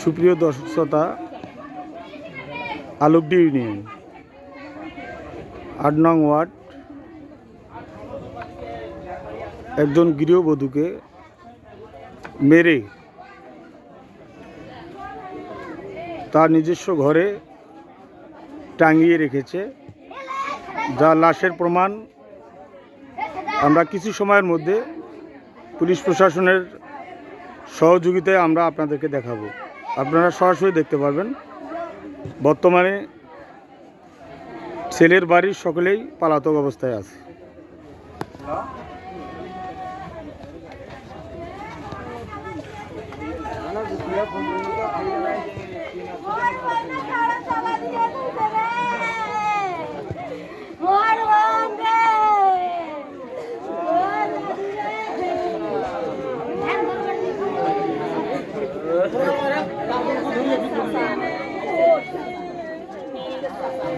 সুপ্রিয় দর্শক শ্রোতা আলোকডি ইউনিয়ন, আট নং ওয়ার্ড, একজন গৃহবধূকে মেরে তার নিজস্ব ঘরে টাঙিয়ে রেখেছে। যা লাশের প্রমাণ। আমরা কিছু সময়ের মধ্যে পুলিশ প্রশাসনের সহযোগিতায় আমরা আপনাদেরকে দেখাবো। আপনারা সরাসরি দেখতে পারবেন। বর্তমানে ছেলের বাড়ির সকলেই পালাতক অবস্থায় আছে।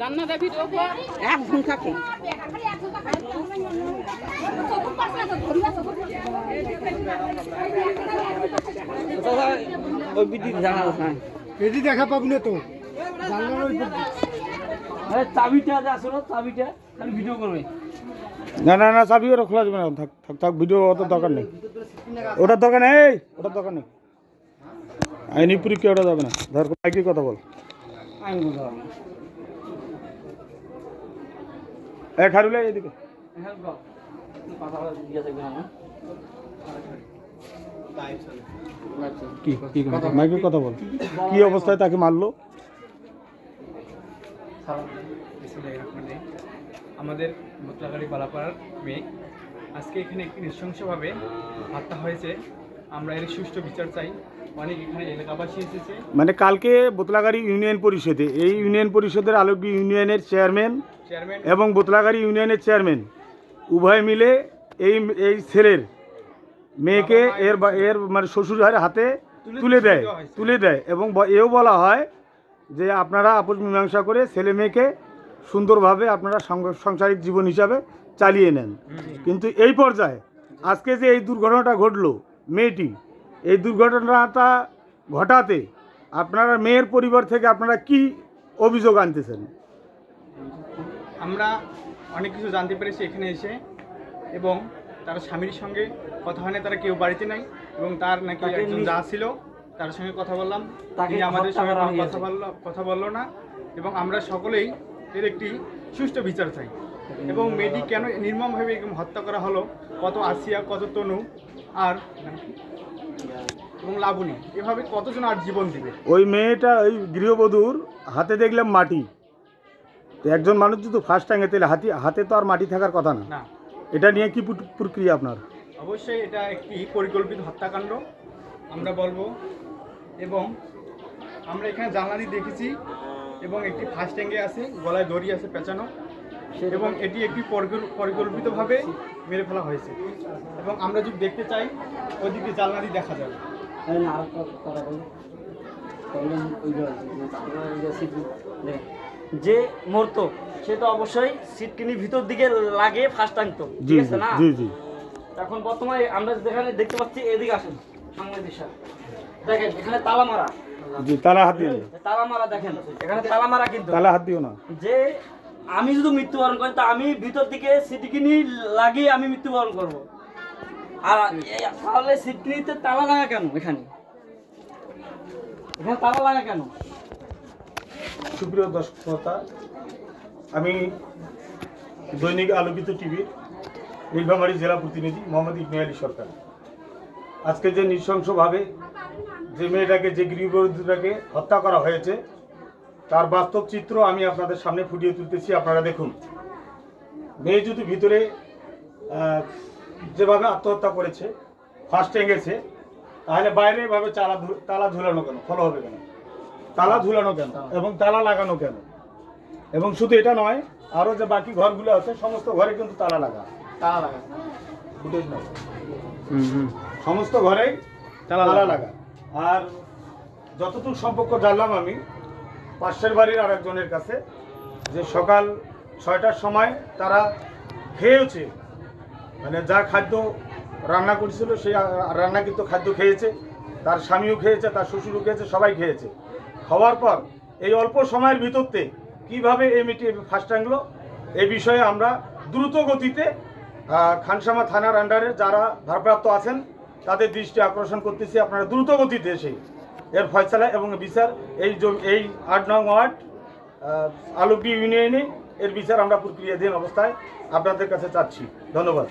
রান্না দা ভিডিও কর এক ঘুম থাকে। ওই বিদ্যুৎ জানা হ্যাঁ এটি দেখা পাবি না তো। জানলার ওই আরে চাবিটা যে আসলো চাবিটা। খালি ভিডিও করবে। না না না চাবি ওরা খোলা যাবে না। থাক থাক থাক ভিডিও অত দরকার নেই। ওটার দরকার নেই এই, ওটার দরকার নেই। আইনি পরীক্ষা ওটা যাবে না। ধর মাইকে কথা বল? আমি এ খারুলে এদিকে। কি কি মাইকে কথা বল। কি অবস্থায় তাকে মারলো। আমাদের মোতলাগাড়ি বালাপাড়ার মেয়ে। আজকে এখানে একটি নৃশংসভাবে হত্যা হয়েছে। আমরা এর সুষ্ঠু বিচার চাই। মানে কালকে বোতলাগাড়ি ইউনিয়ন পরিষদে এই ইউনিয়ন পরিষদের আলোকী ইউনিয়নের চেয়ারম্যান এবং বোতলাগাড়ি ইউনিয়নের চেয়ারম্যান উভয় মিলে এই এই ছেলের মেয়েকে এর বা- এর মানে শ্বশুরের হাতে তুলে দেয় তুলে দেয় এবং এও বলা হয় যে আপনারা আপোষ মীমাংসা করে ছেলে মেয়েকে সুন্দরভাবে আপনারা সাংসারিক জীবন হিসাবে চালিয়ে নেন। কিন্তু এই পর্যায়ে আজকে যে এই দুর্ঘটনাটা ঘটলো মেয়েটি এই দুর্ঘটনাটা ঘটাতে আপনারা মেয়ের পরিবার থেকে আপনারা কি অভিযোগ আনতেছেন? আমরা অনেক কিছু জানতে পেরেছি এখানে এসে এবং তার স্বামীর সঙ্গে কথা হয় না তারা কেউ বাড়িতে নাই এবং তার নাকি একজন যা ছিল তার সঙ্গে কথা বললাম তাকে তিনি আমাদের সঙ্গে কথা। বলল কথা বলল না এবং আমরা সকলেই এর একটি সুষ্ঠু বিচার চাই। এবং মেয়েটি কেন নির্মমভাবে এরকম হত্যা করা হলো? কত আসিয়া কত তনু আর এবং লাবণী এভাবে কতজন আর জীবন দিবে? ওই মেয়েটা ওই গৃহবধূর হাতে দেখলাম মাটি। তো একজন মানুষ যদি ফার্স্ট টাইমে তাহলে হাতি হাতে তো আর মাটি থাকার কথা না। না। এটা নিয়ে কি প্রক্রিয়া আপনার? অবশ্যই এটা একটি পরিকল্পিত হত্যাকাণ্ড আমরা বলব। এবং আমরা এখানে জানলানি দেখেছি এবং একটি ফার্স্ট ট্যাঙ্গে আছে গলায় দড়ি আছে পেঁচানো। এবং এটি একটি পরিকল্পিতভাবে মেরে ফেলা হয়েছে। এবং আমরা যদি দেখতে চাই ওদিকে জানলানি দেখা যাবে। ওই যে মরতো সে তো অবশ্যই সিটকিনি ভিতর দিকে লাগিয়ে ফার্স্ট জি ঠিক আছে না? জি জি। এখন বর্তমানে আমরা যেখানে দেখতে পাচ্ছি এদিকে আসেন সাংবাদিক। দেখেন এখানে তালা মারা। জি তালা হাত দিও তালা মারা দেখেন এখানে তালা মারা কিন্তু। তালা হাত দিও না। যে আমি যদি মৃত্যুবরণ করি, তা আমি ভিতর দিকে সিটকিনি লাগিয়ে আমি মৃত্যুবরণ করব। আর তাহলে সিটকিনিতে তালা লাগা কেন এখানে? এখানে তালা লাগা কেন? সুপ্রিয় দর্শক শ্রোতা, আমি দৈনিক আলোকিত টিভির নীলফামারী জেলা প্রতিনিধি মোহাম্মদ ইবনে আলী সরকার। আজকে যে নৃশংসভাবে যে মেয়েটাকে, যে গৃহবধূটাকে হত্যা করা হয়েছে তার বাস্তব চিত্র আমি আপনাদের সামনে ফুটিয়ে তুলতেছি আপনারা দেখুন। মেয়ে যদি ভিতরে যেভাবে আত্মহত্যা করেছে ফার্স্ট গেছে তাহলে বাইরে এভাবে চালা ধু- তালা ঝুলানো কেন? ফলো হবে কেন? তালা ঝুলানো কেন? এবং তালা লাগানো কেন? এবং শুধু এটা নয় আরও যে বাকি ঘরগুলো আছে সমস্ত ঘরে কিন্তু তালা লাগা। তালা লাগা। ফুটেজ নাই সমস্ত ঘরেই তালা লাগা। আর যতটুকু সম্পর্ক জানলাম আমি পাশের বাড়ির আরেকজনের কাছে, যে সকাল ছয়টার সময় তারা খেয়েছে মানে যা খাদ্য রান্না করেছিল, সেই রান্নাকৃত খাদ্য খেয়েছে, তার স্বামীও খেয়েছে, তার শ্বশুরও খেয়েছে, সবাই খেয়েছে। খাওয়ার পর এই অল্প সময়ের ভিতরতে কীভাবে এই মিটিয়ে ফার্স্ট আনলো এই বিষয়ে আমরা দ্রুত গতিতে খানসামা থানার আন্ডারে যারা ভারপ্রাপ্ত আছেন, তাদের দৃষ্টি আকর্ষণ করতেছি। আপনারা দ্রুত গতিতে এসে এর ফয়সালা এবং বিচার, এই এই আট নং ওয়ার্ড আলুপি ইউনিয়নে এর বিচার আমরা প্রক্রিয়াধীন অবস্থায় আপনাদের কাছে চাচ্ছি। ধন্যবাদ।